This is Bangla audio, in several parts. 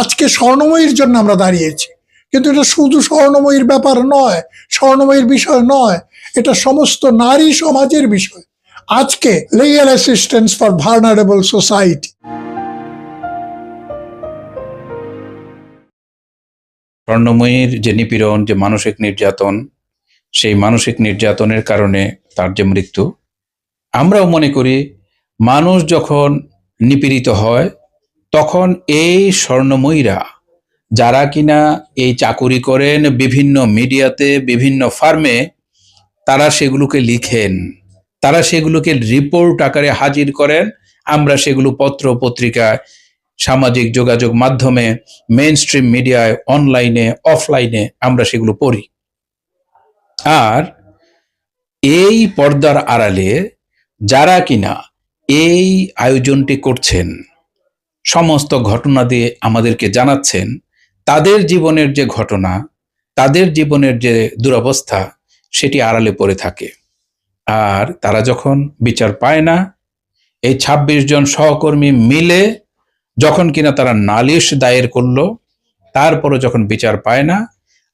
আজকে স্বর্ণময়ীর জন্য আমরা দাঁড়িয়েছি। কিন্তু এটা শুধু স্বর্ণময়ীর ব্যাপার নয়, স্বর্ণময়ীর বিষয় নয়, এটা সমস্ত নারী সমাজের বিষয়। আজকে legal assistance for vulnerable society স্বর্ণময়ীর যে নিপীড়ন যে মানসিক নির্যাতন, সেই মানসিক নির্যাতনের কারণে তার যে মৃত্যু, আমরাও মনে করি মানুষ যখন নিপীড়িত হয় তখন এই স্বর্ণময়ীরা, যারা কিনা এই চাকুরি করেন বিভিন্ন মিডিয়াতে, বিভিন্ন ফার্মে, তারা সেগুলোকে লিখেন। তারা সেগুলোকে রিপোর্ট আকারে হাজির করেন। আমরা সেগুলো পত্র পত্রিকায় সামাজিক যোগাযোগ মাধ্যমে মেইন স্ট্রিম মিডিয়ায় অনলাইনে অফলাইনে আমরা সেগুলো পড়ি। আর এই পর্দার আড়ালে যারা কিনা এই আয়োজনটি করছেন সমস্ত ঘটনা দিয়ে আমাদেরকে জানাচ্ছেন, তাদের জীবনের যে ঘটনা, তাদের জীবনের যে দুরবস্থা, সেটি আড়ালে পড়ে থাকে। আর তারা যখন বিচার পায় না, এই ২৬ জন সহকর্মী মিলে যখন কিনা তারা নালিশ দায়ের করল তারপরে যখন বিচার পায় না,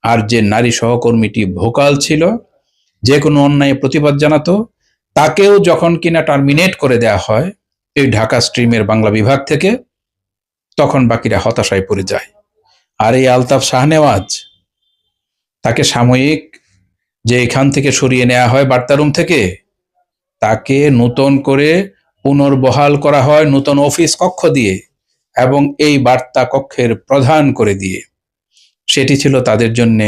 আর যে নারী সহকর্মীটি ভোকাল ছিল, যে কোনো অন্যায় প্রতিবাদ জানাতো, তাকেও যখন কিনা টার্মিনেট করে দেয়া হয়, এই ঢাকা স্ট্রিমের বাংলা বিভাগ থেকে তখন বাকিরা হতাশায় পড়ে যায়। আর এই আলতাফ শাহনেওয়াজ তাকে সাময়িক যে এখান থেকে সরিয়ে নেওয়া হয় বার্তারুম থেকে, তাকে নতুন করে পুনর্বহাল করা হয় নতুন অফিস কক্ষ দিয়ে এবং এই বার্তা কক্ষের প্রধান করে দিয়ে। সেটি ছিল তাদের জন্য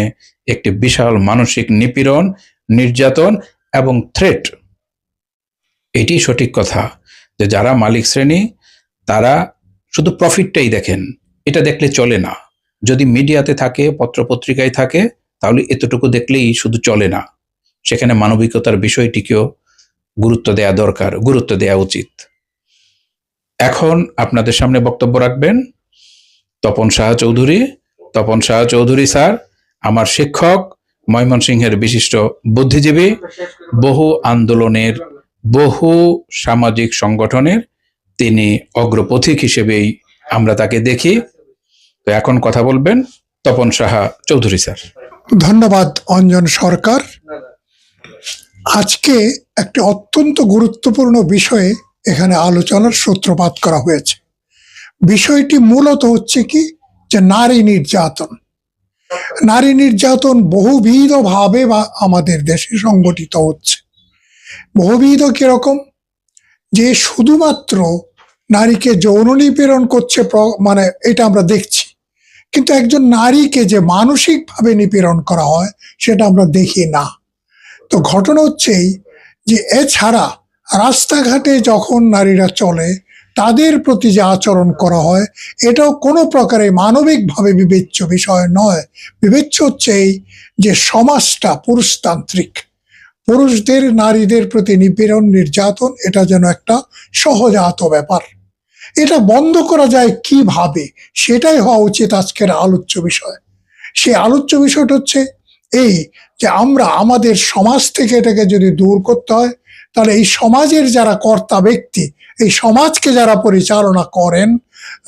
একটি বিশাল মানসিক নিপীড়ন, নির্যাতন এবং থ্রেট এটি সঠিক কথা যে যারা মালিক শ্রেণি, তারা শুধু প্রফিটটাই দেখেন, এটা দেখলে চলে না। যদি মিডিয়াতে থাকে, পত্রপত্রিকায় থাকে, তাহলে এতটুকু দেখলেই শুধু চলে না। সেখানে মানবিকতার বিষয়টিকেও গুরুত্ব দেয়া দরকার, গুরুত্ব দেয়া উচিত। এখন আপনাদের সামনে বক্তব্য রাখবেন, তপন শাহ চৌধুরী। তপন শাহ চৌধুরী স্যার, আমার শিক্ষক, ময়মনসিংহের বিশিষ্ট বুদ্ধিজীবী। বহু আন্দোলনের, বহু সামাজিক সংগঠনের তিনি অগ্রপথিক হিসেবেই আমরা তাকে দেখি। তো এখন কথা বলবেন তপন সাহা চৌধুরী স্যার। ধন্যবাদ অঞ্জন সরকার। আজকে একটি অত্যন্ত গুরুত্বপূর্ণ বিষয়ে এখানে আলোচনার সূত্রপাত করা হয়েছে। বিষয়টি মূলত হচ্ছে কি? যে নারী নির্যাতন। নারী নির্যাতন বহুবিধভাবে বা আমাদের দেশে সংগঠিত হচ্ছে। বহুবিধ কীরকম? যে শুধুমাত্র নারীকে যৌন নিপীড়ন করছে মানে এটা আমরা দেখছি। কিন্তু একজন নারীকে যে মানসিকভাবে নিপীড়ন করা হয়, সেটা আমরা দেখি না। তো ঘটনা হচ্ছে এই যে এছাড়া রাস্তাঘাটে যখন নারীরা চলে, তাদের প্রতি যে আচরণ করা হয়, এটাও কোনো প্রকারে মানবিকভাবে বিবেচ্য বিষয় নয়। বিবেচ্য হচ্ছে এই যে সমাজটা পুরুষতান্ত্রিক। পুরুষদের নারীদের প্রতি নিপীড়ন, নির্যাতন, এটা যেন একটা সহজাত ব্যাপার। এটা বন্ধ করা যায় কীভাবে? সেটাই হওয়া উচিত আজকের আলোচ্য বিষয়। সেই আলোচ্য বিষয়টা হচ্ছে এই যে আমরা আমাদের সমাজ থেকে এটাকে যদি দূর করতে হয়, তাহলে এই সমাজের যারা কর্তা ব্যক্তি, এই সমাজকে যারা পরিচালনা করেন,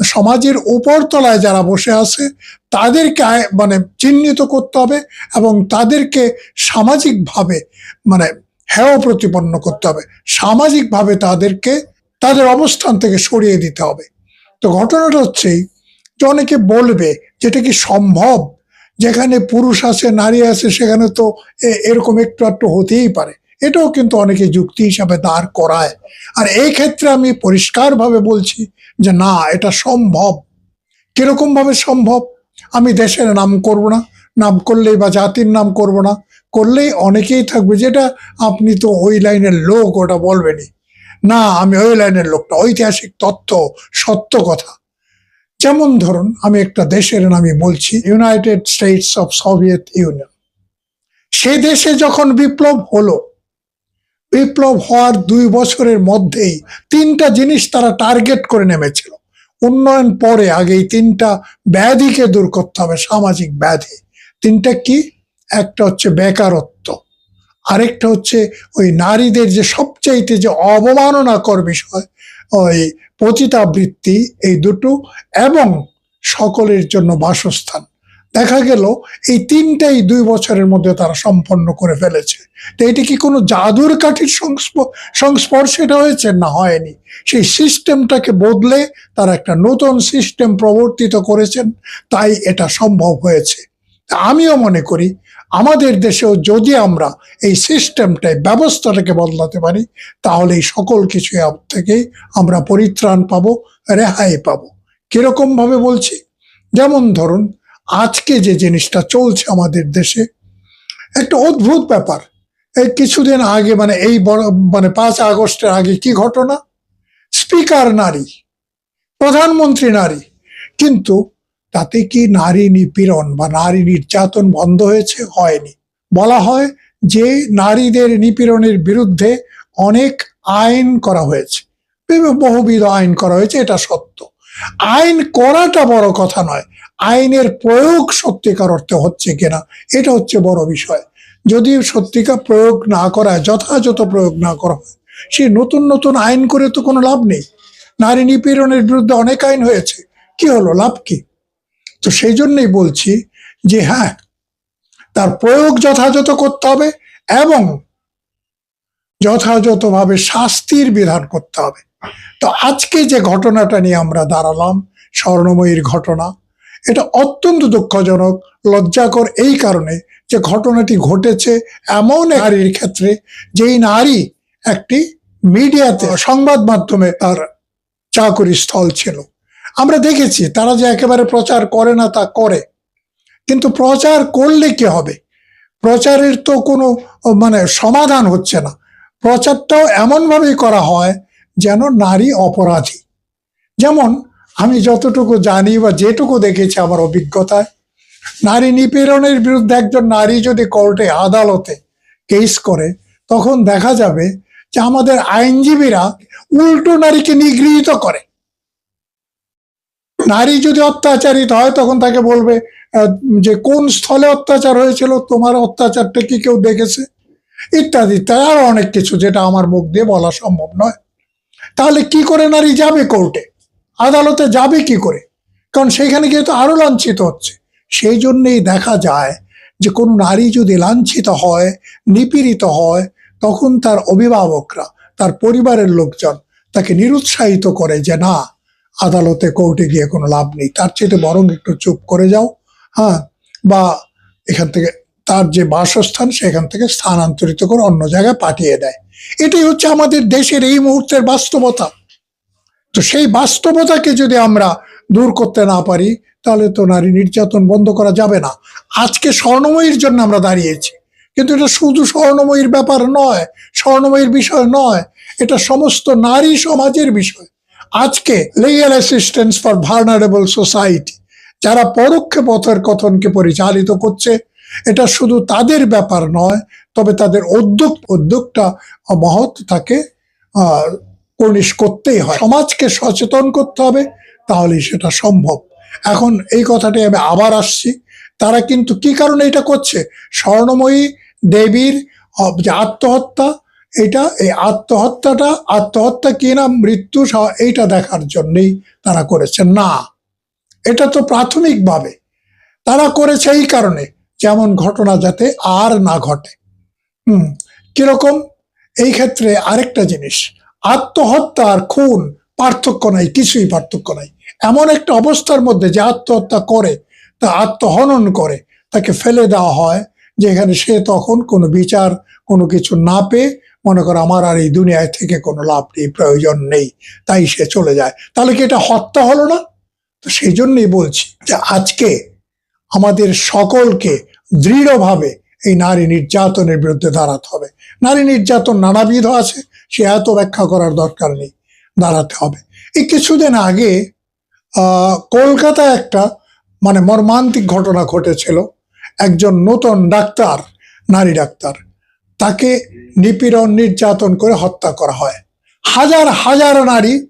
সমাজের উপরতলায় যারা বসে আছে, তাদেরকে মানে চিহ্নিত করতে হবে এবং তাদেরকে সামাজিকভাবে মানে হেয় প্রতিপন্ন করতে হবে। সামাজিকভাবে তাদেরকে তাদের অবস্থান থেকে সরিয়ে দিতে হবে। তো ঘটনাটা হচ্ছে যে অনেকে বলবে যেটা কি সম্ভব? যেখানে পুরুষ আছে, নারী আছে, সেখানে তো এরকম একটু একটু হতেই পারে। এটাও কিন্তু অনেকে যুক্তি হিসাবে দাঁড় করায়। আর এই ক্ষেত্রে আমি পরিষ্কারভাবে বলছি যে না, এটা সম্ভব। কীরকম ভাবে সম্ভব? আমি দেশের নাম করব না, নাম করলেই বা জাতির নাম করব না, করলেই অনেকেই থাকবে। যেটা আপনি তো ওই লাইনের লোক, ওটা বলবেনই। না, আমি ওই লাইনের লোকটা, ঐতিহাসিক তথ্য সত্য কথা। যেমন ধরুন, আমি একটা দেশের নামই বলছি United States of Soviet Union সে দেশে যখন বিপ্লব হলো, বিপ্লব হওয়ার দুই বছরের মধ্যেই তিনটা জিনিস তারা টার্গেট করে নেমেছিল। উন্নয়ন পরে আগে তিনটা ব্যাধিকে দূর করতে হবে, সামাজিক ব্যাধি। তিনটা কি? একটা হচ্ছে বেকারত্ব। আরেকটা হচ্ছে ওই নারীদের যে সবচাইতে যে অবমাননাকর বিষয়, ওই পতিতাবৃত্তি, এই দুটো এবং সকলের জন্য বাসস্থান। দেখা গেল এই তিনটাই দুই বছরের মধ্যে তারা সম্পন্ন করে ফেলেছে। তো এটি কি কোনো জাদুর কাঠির সংস্প- সংস্পর্শে এটা হয়েছে? না, হয়নি। সেই সিস্টেমটাকে বদলে তারা একটা নতুন সিস্টেম প্রবর্তিত করেছেন, তাই এটা সম্ভব হয়েছে। আমিও মনে করি, আমাদের দেশেও যদি আমরা এই সিস্টেমটাই ব্যবস্থাটাকে বদলাতে পারি, তাহলে এই সকল কিছু থেকেই আমরা পরিত্রাণ পাবো, রেহাই পাবো। কীরকম ভাবে বলছি? যেমন ধরুন, আজকে যে জিনিসটা চলছে আমাদের দেশে, একটা অদ্ভুত ব্যাপার। এই কিছুদিন আগে মানে এই বড় মানে পাঁচ আগস্টের আগে কি ঘটনা? স্পিকার নারী, প্রধানমন্ত্রী নারী, কিন্তু তাতে কি নারী নিপীড়ন বা নারী নির্যাতন বন্ধ হয়েছে? হয়নি। বলা হয় যে নারীদের নিপীড়নের বিরুদ্ধে অনেক আইন করা হয়েছে। বহুবিধ আইন করা হয়েছে, এটা সত্য। আইন করাটা বড় কথা নয়। আইনের প্রয়োগ সত্যিকার অর্থে হচ্ছে কিনা, এটা হচ্ছে বড় বিষয়। যদি সত্যিকার প্রয়োগ না করা যথাযথ প্রয়োগ না করা হয়, সে নতুন নতুন আইন করে তো কোনো লাভ নেই। নারী নিপীড়নের বিরুদ্ধে অনেক আইন হয়েছে। কি হলো? লাভ কি? তো সেই জন্যই বলছি যে হ্যাঁ তার প্রয়োগ যথাযথ করতে হবে এবং যথাযথভাবে শাস্তির বিধান করতে হবে। তো আজকে যে ঘটনাটা নিয়ে আমরা দাঁড়ালাম, স্বর্ণময়ীর ঘটনা, এটা অত্যন্ত দুঃখজনক, লজ্জাকর এই কারণে যে ঘটনাটি ঘটেছে এমন নারীর ক্ষেত্রে, যেই নারী একটি মিডিয়াতে সংবাদ মাধ্যমে তার চাকরি স্থল ছিল। আমরা দেখেছি, তারা যে একেবারে প্রচার করে না তা করে। কিন্তু প্রচার করলে কি হবে? প্রচারের তো কোনো মানে সমাধান হচ্ছে না। প্রচারটাও এমনভাবেই করা হয় যেন নারী অপরাধী। যেমন, আমি যতটুকু জানি বা যেটুকু দেখেছি আমার অভিজ্ঞতায়, নারী নিপীড়নের বিরুদ্ধে একজন নারী যদি কোর্টে আদালতে কেস করে, তখন দেখা যাবে যে আমাদের আইনজীবীরা উল্টো নারীকে নিগৃহীত করে। নারী যদি অত্যাচারিত হয়, তখন তাকে বলবে যে কোন স্থলে অত্যাচার হয়েছিল, তোমার অত্যাচারটা কি কেউ দেখেছে? ইত্যাদি। ইত্যাদি আরও অনেক কিছু যেটা আমার মুখ দিয়ে বলা সম্ভব নয়। তাহলে কি করে নারী যাবে কোর্টে? আদালতে যাবে কি করে? কারণ সেখানে গিয়ে তো আরও লাঞ্ছিত হচ্ছে। সেই জন্যেই দেখা যায় যে কোনো নারী যদি লাঞ্ছিত হয়, নিপীড়িত হয়, তখন তার অভিভাবকরা, তার পরিবারের লোকজন তাকে নিরুৎসাহিত করে যে না আদালতে কোর্টে গিয়ে কোনো লাভ নেই। তার চেয়ে বরং একটু চুপ করে যাও হ্যাঁ? বা এখান থেকে তার যে বাসস্থান, সেখান থেকে স্থানান্তরিত করে অন্য জায়গায় পাঠিয়ে দেয়। এটাই হচ্ছে আমাদের দেশের এই মুহূর্তের বাস্তবতা। তো সেই বাস্তবতাকে যদি আমরা দূর করতে না পারি, তাহলে তো নারী নির্যাতন বন্ধ করা যাবে না। আজকে স্বর্ণময়ীর জন্য আমরা দাঁড়িয়েছি। কিন্তু এটা শুধু স্বর্ণময়ীর ব্যাপার নয়, স্বর্ণময়ীর বিষয় নয়, এটা সমস্ত নারী সমাজের বিষয়। আজকে legal assistance for vulnerable society যারা পরোক্ষ পথের কথনকে পরিচালিত করছে, এটা শুধু তাদের ব্যাপার নয়, তবে তাদের উদ্যোগ, উদ্যোগটা মহৎ তাকে কর্নিশ করতেই হয়। সমাজকে সচেতন করতে হবে, তাহলেই সেটা সম্ভব। এখন এই কথাটি আমি আবার আসছি, তারা কিন্তু কি কারণে এটা করছে? স্বর্ণময়ী দেবীর যে আত্মহত্যা এটা এই আত্মহত্যাটা, আত্মহত্যা কি না, মৃত্যু এইটা দেখার জন্যই তারা করেছে না, এটা তো প্রাথমিকভাবে তারা করেছে এই কারণে, যেমন ঘটনা যাতে আর না ঘটে। হুম, কীরকম? এই ক্ষেত্রে আরেকটা জিনিস, আত্মহত্যা আর খুন পার্থক্য নাই, কিছুই পার্থক্য নাই। এমন একটা অবস্থার মধ্যে যে আত্মহত্যা করে, তা আত্মহনন করে, তাকে ফেলে দেওয়া হয়, যেখানে সে তখন কোনো বিচার, কোনো কিছু না পেয়ে মনে করে আমার আর এই দুনিয়ায় থেকে কোনো লাভ নেই, প্রয়োজন নেই, তাই সে চলে যায়। তাহলে কি এটা হত্যা হলো না? তো সেই জন্যই বলছি যে আজকে আমাদের সকলকে দৃঢ়ভাবে এই নারী নির্যাতনের বিরুদ্ধে দাঁড়াতে হবে। নারী নির্যাতন নানাবিধ আছে, সে এত ব্যাখ্যা করার দরকার নেই, দাঁড়াতে হবে। এই কিছুদিন আগে কলকাতায় একটা মানে মর্মান্তিক ঘটনা ঘটেছিল। একজন নতুন ডাক্তার, নারী ডাক্তার তাকে নিপীড়ন, নির্যাতন করে হত্যা করা হয়। হাজার হাজার নারী,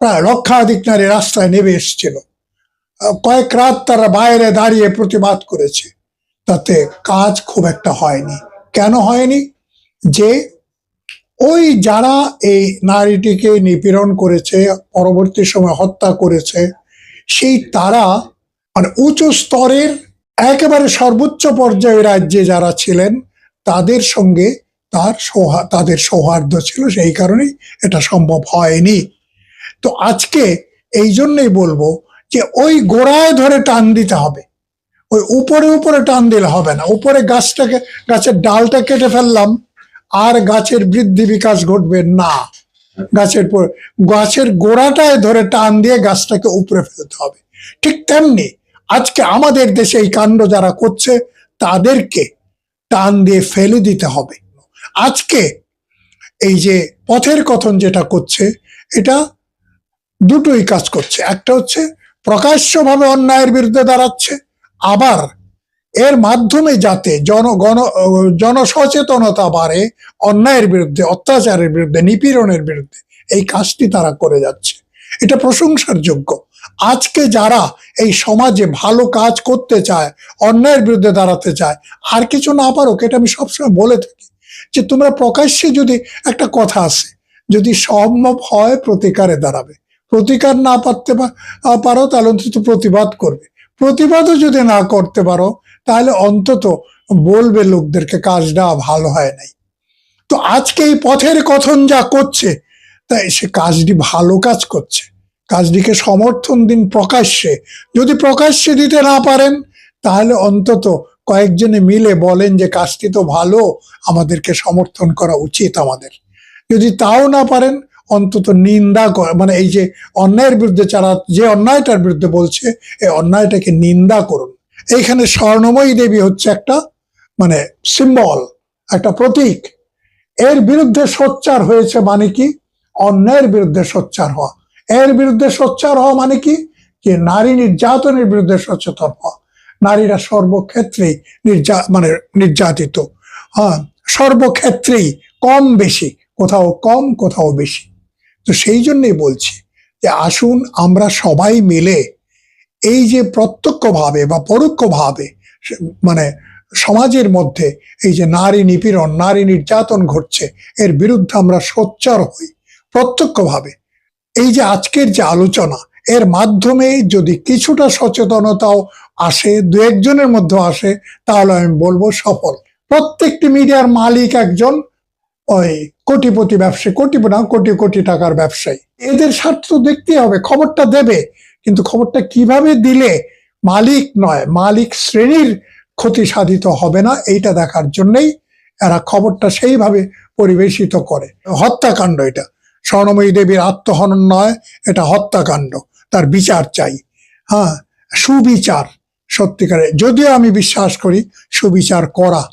প্রায় লক্ষাধিক নারী রাস্তায় নেমে এসেছিল। কয়েক রাত তারা বাইরে দাঁড়িয়ে প্রতিবাদ করেছে। তাতে কাজ খুব একটা হয়নি। কেন হয়নি? যে ওই যারা এই নারীটিকে নিপীড়ন করেছে, পরবর্তী সময় হত্যা করেছে, সেই তারা মানে উঁচু স্তরের একেবারে সর্বোচ্চ পর্যায়ে রাজ্যে যারা ছিলেন তাদের সঙ্গে তার সৌহা, তাদের সৌহার্দ্য ছিল, সেই কারণেই এটা সম্ভব হয়নি। তো আজকে এই জন্যই বলব যে ওই গোড়ায় ধরে টান দিতে হবে। ওই উপরে উপরে টান দিলে হবে না। উপরে গাছটাকে, গাছের ডালটা কেটে ফেললাম, আর গাছের বৃদ্ধি বিকাশ ঘটবে না। গাছের পর- গাছের গোড়াটায় ধরে টান দিয়ে গাছটাকে উপরে ফেলতে হবে। ঠিক তেমনি আজকে আমাদের দেশে এই কাণ্ড যারা করছে, তাদেরকে টান দিয়ে ফেলে দিতে হবে। আজকে এই যে পথের কথন যেটা করছে, এটা দুটোই কাজ করছে। একটা হচ্ছে প্রকাশ্যভাবে অন্যায়ের বিরুদ্ধে দাঁড়াচ্ছে, আবার এর মাধ্যমে যাতে জন, গণ, জনসচেতনতা বাড়ে, অন্যায়ের বিরুদ্ধে, অত্যাচারের বিরুদ্ধে, নিপীড়নের বিরুদ্ধে, এই কাজটি তারা করে যাচ্ছে। এটা প্রশংসার যোগ্য আজকে যারা এই সমাজে ভালো কাজ করতে চায়, অন্যায়ের বিরুদ্ধে দাঁড়াতে চায়, আর কিছু না পারো এটা আমি সবসময় বলে থাকি যে তোমরা প্রকাশ্যে যদি একটা কথা আছে যদি সম্ভব হয় প্রতিকারে দাঁড়াবে। প্রতিকার না পারতে পারো, তাহলে অন্তত প্রতিবাদ করবে। প্রতিবাদও যদি না করতে পারো, তাহলে অন্তত বলবে লোকদেরকে কাজটা ভালো হয় নাই। তো আজকে এই পথের কথন যা করছে তাই সে কাজটি ভালো কাজ করছে। কাজটিকে সমর্থন দিন প্রকাশ্যে। যদি প্রকাশ্যে দিতে না পারেন, তাহলে অন্তত কয়েকজনে মিলে বলেন যে কাজটি তো ভালো, আমাদেরকে সমর্থন করা উচিত আমাদের। যদি তাও না পারেন, অন্তত নিন্দা করা মানে এই যে অন্যায়ের বিরুদ্ধে যারা, যে অন্যায়টার বিরুদ্ধে বলছে, এই অন্যায়টাকে নিন্দা করুন। এইখানে স্বর্ণময়ী দেবী হচ্ছে একটা মানে সিম্বল একটা প্রতীক। এর বিরুদ্ধে সোচ্চার হয়েছে মানে কি? অন্যায়ের বিরুদ্ধে সোচ্চার হওয়া। এর বিরুদ্ধে সোচ্চার হওয়া মানে কি? যে নারী নির্যাতনের বিরুদ্ধে সচেতন হওয়া। নারীরা সর্বক্ষেত্রেই নির্যা মানে নির্যাতিত। হ্যাঁ সর্বক্ষেত্রেই কম বেশি, কোথাও কম, কোথাও বেশি। তো সেই জন্যই বলছি যে আসুন আমরা সবাই মিলে এই যে প্রত্যক্ষভাবে বা পরোক্ষভাবে মানে সমাজের মধ্যে এই যে নারী নিপীড়ন, নারী নির্যাতন ঘটছে, এর বিরুদ্ধে আমরা সোচ্চার হই। প্রত্যক্ষভাবে। এই যে আজকের যে আলোচনা, এর মাধ্যমে যদি কিছুটা সচেতনতাও আসে, দু একজনের মধ্যে আসে, তাহলে আমি বলব সফল। প্রত্যেকটি মিডিয়ার মালিক একজন, ওই কোটিপতি ব্যবসায়ী কোটি না, কোটি কোটি টাকার ব্যবসায়ী। এদের স্বার্থ তো দেখতেই হবে, খবরটা দেবে। কিন্তু খবরটা কীভাবে দিলে মালিক নয়, মালিক শ্রেণির ক্ষতি সাধিত হবে না, এইটা দেখার জন্যই এরা খবরটা সেইভাবে পরিবেশিত করে। হত্যাকাণ্ড এটা। স্বর্ণময়ী দেবীর আত্মহনন নয়, এটা হত্যাকাণ্ড, তার বিচার চাই। হ্যাঁ সুবিচার, সত্যিকারে, যদিও আমি বিশ্বাস করি সুবিচার করা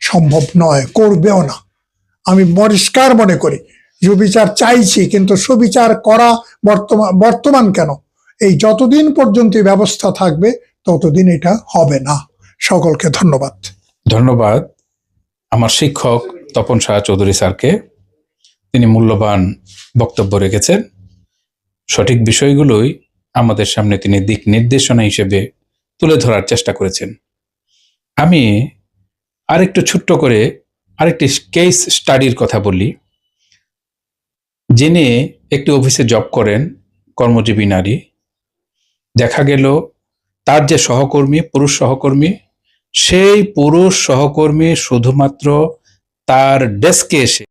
সম্ভব নয়, করবেও না। আমি পরিষ্কার মনে করি, সুবিচার চাইছি, কিন্তু সুবিচার করা বর্তমান বর্তমান কেন? এই যতদিন পর্যন্ত ব্যবস্থা থাকবে, ততদিন এটা হবে না। সকলকে ধন্যবাদ। ধন্যবাদ। আমার শিক্ষক তপন শাহ চৌধুরী স্যারকে। তিনি মূল্যবান বক্তব্য রেখেছেন। সঠিক বিষয়গুলোই আমাদের সামনে তিনি দিক নির্দেশনা হিসেবে তুলে ধরার চেষ্টা করেছেন। আমি আরেকটু ছোট্ট করে আরেকটি কেস স্টাডির কথা বলি। যিনি একটি অফিসে জব করেন, কর্মজীবী নারী। দেখা গেল তার যে সহকর্মী, পুরুষ সহকর্মী, সেই পুরুষ সহকর্মী শুধুমাত্র তার ডেস্কে এসে